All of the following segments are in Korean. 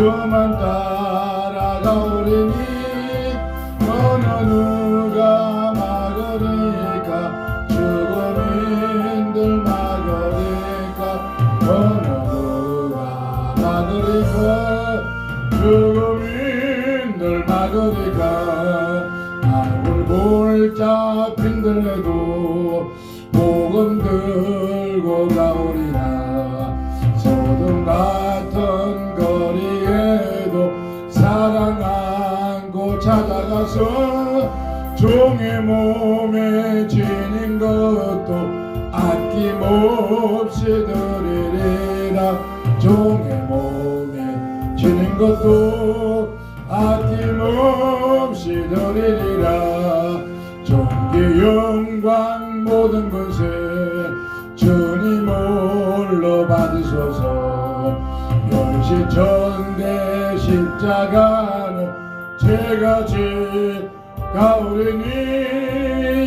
주만 따라가오리니 어느 누가 막으리까? 죽음인 들 막으리까? 어느 누가 막으리까? 죽음인 들 막으리까? 얼굴 골짝 핀들레도 복음 들고 가오리라. 같 찾아가서 종의 몸에 지닌 것도 아낌없이 드리리라. 종의 몸에 지닌 것도 아낌없이 드리리라. 존귀 영광 모든 것에 주님 홀로 받으소서. 열시천대 십자가는 제가 지 가오리니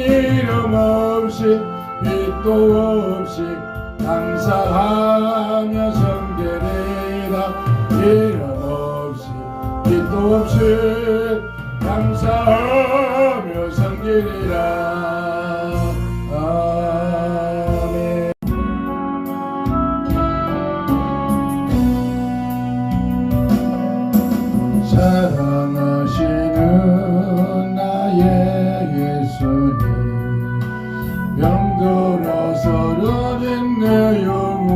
이름 없이 빛도 없이 감사하며 성계리라. 이름 없이 빛도 없이 감사하며 성계리라 예수님 병들어 서러진 내 영혼.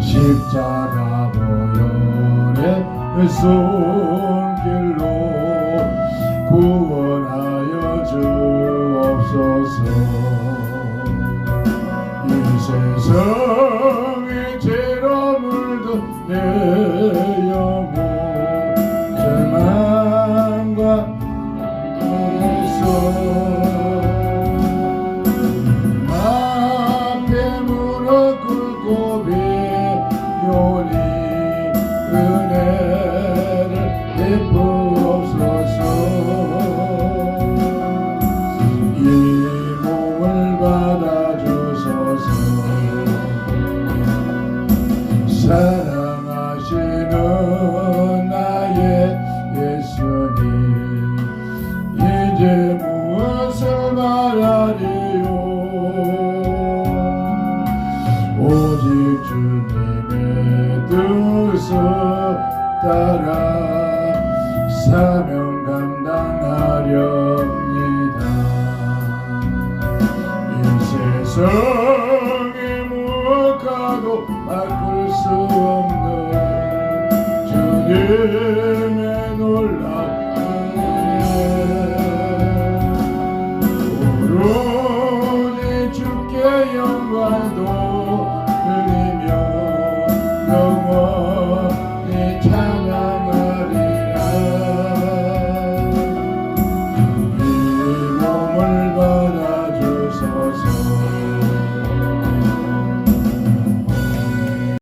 십자가 보혈의 그 손길로 구원하여 주옵소서. 이 세상에 죄로 물든 내 사랑하시는 나의 예수님 이제 무엇을 말하리요 오직 주님의 뜻을 따라 사명 감당하렵니다. 이 세상에 무엇과도 바꿀 수 없는 주님